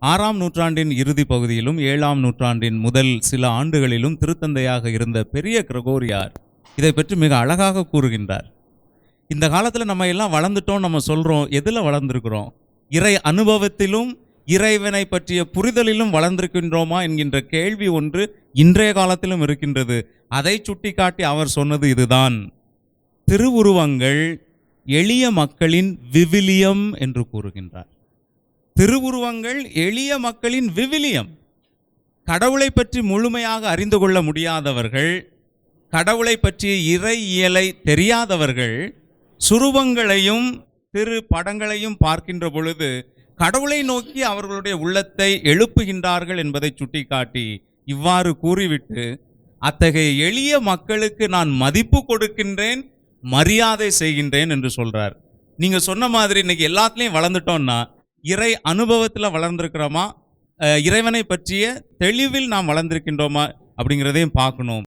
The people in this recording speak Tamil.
ஆறாம் நூற்றாண்டின் இறுதி பகுதியிலும் ஏழாம் நூற்றாண்டின் முதல் சில ஆண்டுகளிலும் திருத்தந்தையாக இருந்த பெரிய கிரகோரியார் இதை பற்றி மிக அழகாக கூறுகின்றார். இந்த காலத்தில் நம்ம எல்லாம் வளர்ந்துட்டோம் நம்ம சொல்கிறோம் எதில் வளர்ந்துருக்கிறோம்? இறை அனுபவத்திலும் இறைவனை பற்றிய புரிதலிலும் வளர்ந்திருக்கின்றோமா என்கின்ற கேள்வி ஒன்று இன்றைய காலத்திலும் இருக்கின்றது. அதை சுட்டிக்காட்டி அவர் சொன்னது இதுதான். திருவுருவங்கள் எளிய மக்களின் விவிலியம் என்று கூறுகின்றார். திருவுருவங்கள் எளிய மக்களின் விவிலியம். கடவுளை பற்றி முழுமையாக அறிந்து கொள்ள முடியாதவர்கள் கடவுளை பற்றிய இறை இயலை தெரியாதவர்கள் சுருவங்களையும் திரு படங்களையும் பார்க்கின்ற பொழுது கடவுளை நோக்கி அவர்களுடைய உள்ளத்தை எழுப்புகின்றார்கள் என்பதை சுட்டிக்காட்டி இவ்வாறு கூறிவிட்டு அத்தகைய எளிய மக்களுக்கு நான் மதிப்பு கொடுக்கின்றேன் மரியாதை செய்கின்றேன் என்று சொல்றார். நீங்க சொன்ன மாதிரி இன்னைக்கு எல்லாத்துலேயும் வளர்ந்துட்டோம்னா இறை அனுபவத்தில் வளர்ந்துருக்கிறோமா? இறைவனை பற்றிய தெளிவில் நாம் வளர்ந்திருக்கின்றோமா? அப்படிங்கிறதையும் பார்க்கணும்.